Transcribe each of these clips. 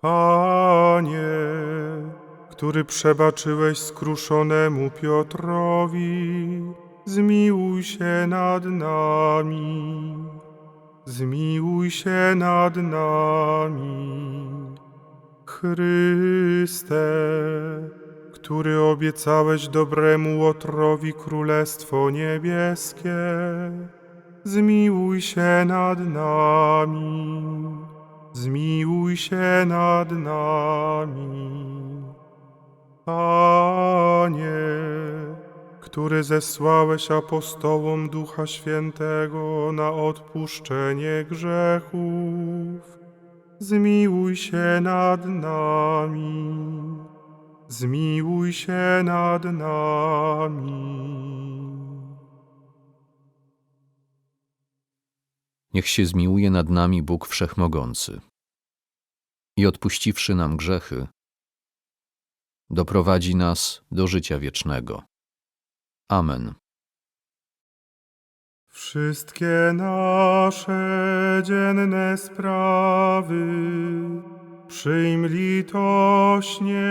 Panie, który przebaczyłeś skruszonemu Piotrowi, zmiłuj się nad nami. Zmiłuj się nad nami. Chryste, który obiecałeś dobremu Łotrowi Królestwo Niebieskie, zmiłuj się nad nami. Zmiłuj się nad nami. Panie, który zesłałeś apostołom Ducha Świętego na odpuszczenie grzechów, zmiłuj się nad nami. Zmiłuj się nad nami. Niech się zmiłuje nad nami Bóg Wszechmogący i odpuściwszy nam grzechy, doprowadzi nas do życia wiecznego. Amen. Wszystkie nasze dzienne sprawy przyjm litośnie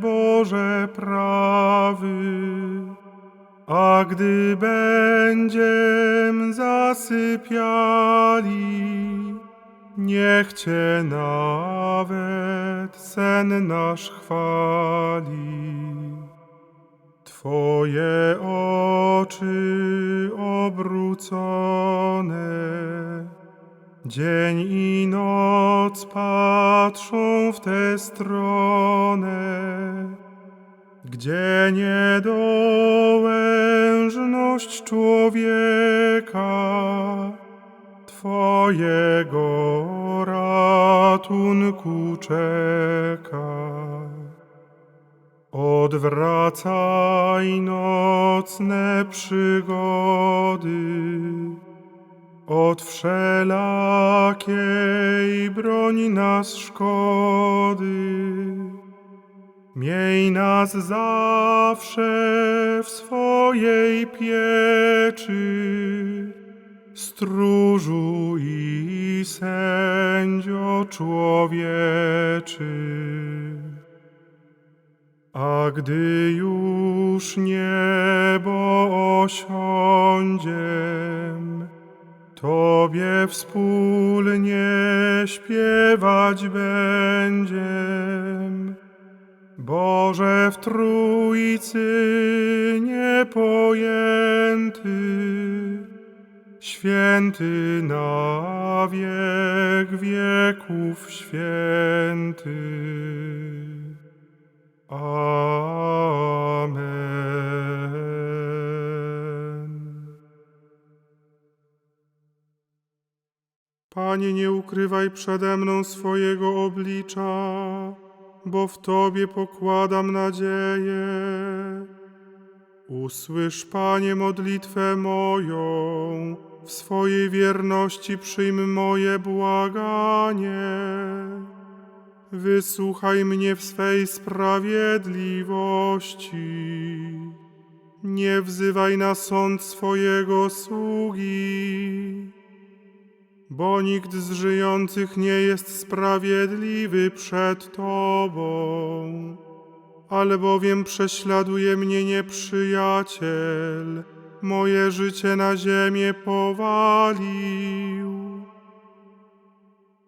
Boże prawy, a gdy będziem zasypiali, niech Cię nawet sen nasz chwali. Twoje oczy obrócone, dzień i noc patrzą w tę stronę, gdzie niedołężność człowieka Twojego ratunku czeka. Odwracaj nocne przygody od wszelakiej broni nas szkody. Miej nas zawsze w swojej pieczy, stróżu i sędzio człowieczy. A gdy już niebo osiądziem, Tobie wspólnie śpiewać będziem. Boże w Trójcy niepojęty, święty na wiek wieków święty. Amen. Panie, nie ukrywaj przede mną swojego oblicza, bo w Tobie pokładam nadzieję. Usłysz, Panie, modlitwę moją, w swojej wierności przyjm moje błaganie. Wysłuchaj mnie w swej sprawiedliwości. Nie wzywaj na sąd swojego sługi, bo nikt z żyjących nie jest sprawiedliwy przed Tobą, albowiem prześladuje mnie nieprzyjaciel, moje życie na ziemię powalił.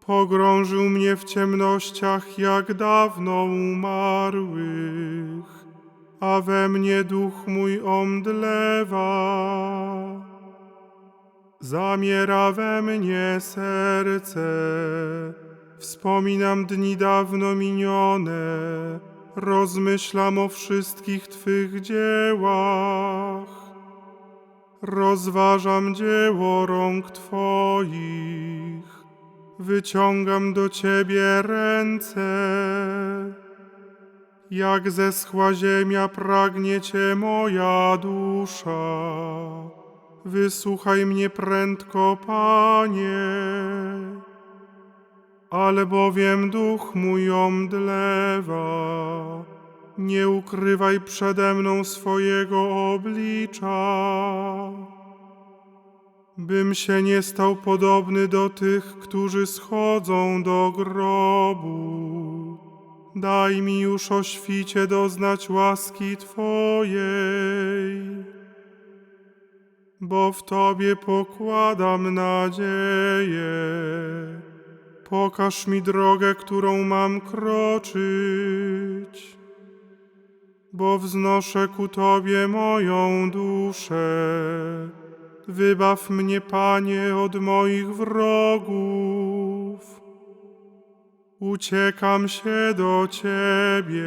Pogrążył mnie w ciemnościach jak dawno umarłych, a we mnie duch mój omdlewa. Zamiera we mnie serce, wspominam dni dawno minione, rozmyślam o wszystkich Twych dziełach. Rozważam dzieło rąk Twoich, wyciągam do Ciebie ręce. Jak zeschła ziemia pragnie Cię moja dusza. Wysłuchaj mnie prędko, Panie. Ale bowiem duch mój omdlewa, nie ukrywaj przede mną swojego oblicza. Bym się nie stał podobny do tych, którzy schodzą do grobu. Daj mi już o świcie doznać łaski Twojej, bo w Tobie pokładam nadzieję. Pokaż mi drogę, którą mam kroczyć, bo wznoszę ku Tobie moją duszę. Wybaw mnie, Panie, od moich wrogów. Uciekam się do Ciebie.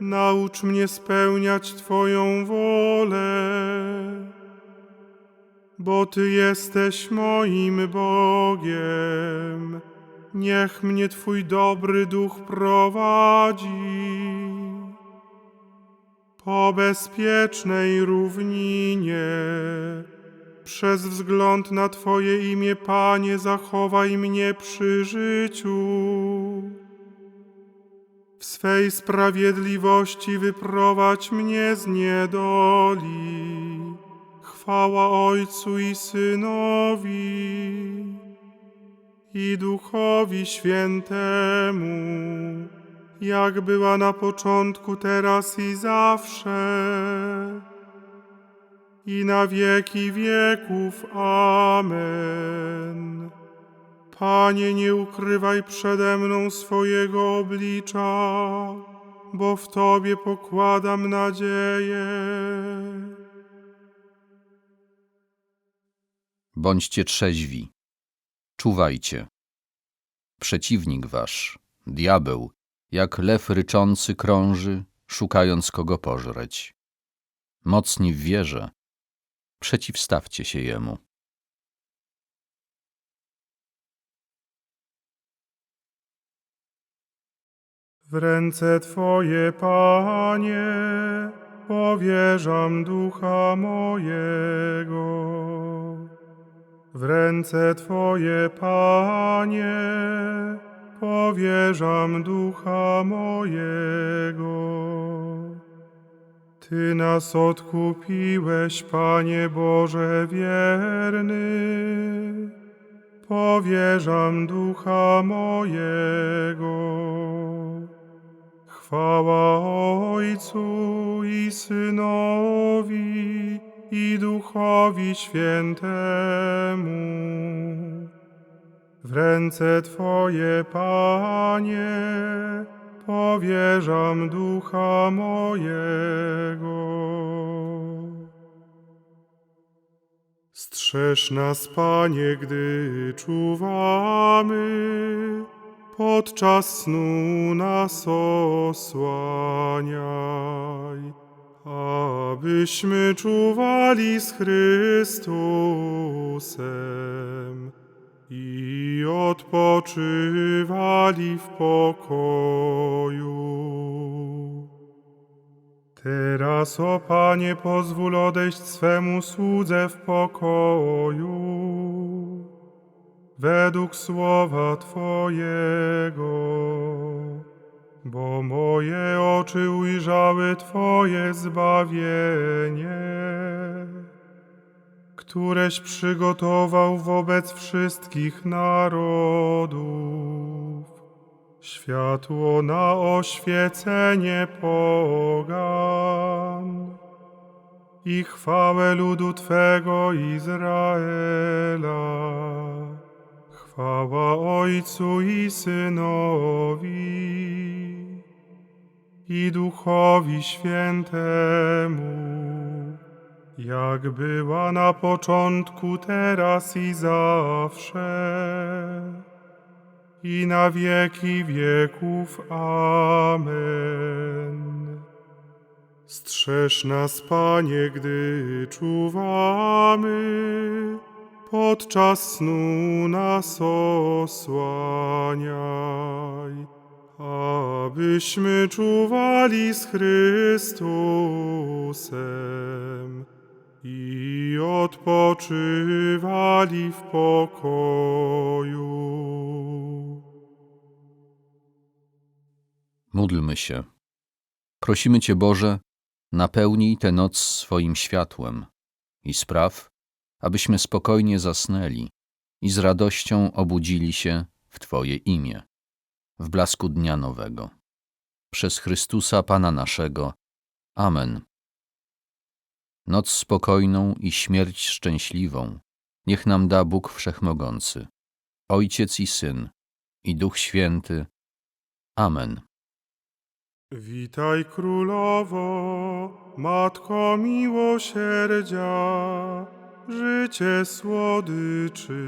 Naucz mnie spełniać Twoją wolę, bo Ty jesteś moim Bogiem. Niech mnie Twój dobry duch prowadzi po bezpiecznej równinie. Przez wzgląd na Twoje imię, Panie, zachowaj mnie przy życiu. W swej sprawiedliwości wyprowadź mnie z niedoli. Chwała Ojcu i Synowi i Duchowi Świętemu, jak była na początku, teraz i zawsze, i na wieki wieków. Amen. Panie, nie ukrywaj przede mną swojego oblicza, bo w Tobie pokładam nadzieję. Bądźcie trzeźwi. Czuwajcie. Przeciwnik wasz, diabeł, jak lew ryczący krąży, szukając kogo pożreć. Mocni w wierze, przeciwstawcie się jemu. W ręce Twoje, Panie, powierzam ducha mojego. W ręce Twoje, Panie, powierzam ducha mojego. Ty nas odkupiłeś, Panie Boże wierny. Powierzam ducha mojego. Chwała i Duchowi Świętemu. W ręce Twoje, Panie, powierzam ducha mojego. Strzeż nas, Panie, gdy czuwamy, podczas snu nas osłaniaj, abyśmy czuwali z Chrystusem i odpoczywali w pokoju. Teraz, o Panie, pozwól odejść swemu słudze w pokoju, według słowa Twojego, bo moje oczy ujrzały Twoje zbawienie, któreś przygotował wobec wszystkich narodów światło na oświecenie pogan i chwałę ludu Twego Izraela. Chwała Ojcu i Synowi i Duchowi Świętemu, jak była na początku, teraz i zawsze, i na wieki wieków. Amen. Strzeż nas, Panie, gdy czuwamy, podczas snu nas osłaniaj, abyśmy czuwali z Chrystusem i odpoczywali w pokoju. Módlmy się. Prosimy Cię, Boże, napełnij tę noc swoim światłem i spraw, abyśmy spokojnie zasnęli i z radością obudzili się w Twoje imię, w blasku dnia nowego. Przez Chrystusa Pana naszego. Amen. Noc spokojną i śmierć szczęśliwą niech nam da Bóg Wszechmogący, Ojciec i Syn, i Duch Święty. Amen. Witaj królowo, matko miłosierdzia, życie słodyczy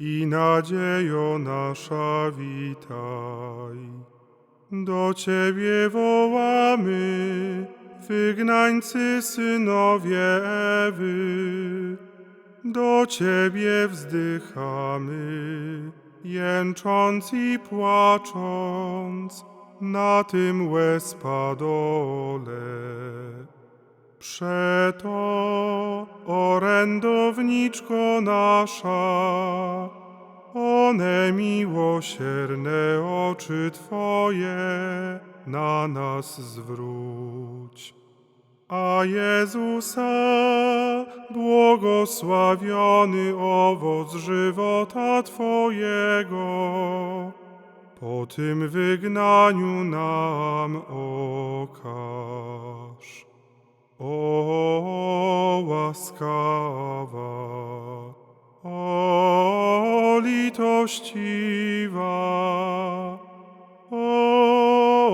i nadziejo nasza witaj. Do Ciebie wołamy, wygnańcy synowie Ewy, do Ciebie wzdychamy, jęcząc i płacząc na tym łezpadole. Przeto, orędowniczko nasza, one miłosierne oczy Twoje na nas zwróć. A Jezusa, błogosławiony owoc żywota Twojego, po tym wygnaniu nam okaż. O łaskawa, o litościwa, o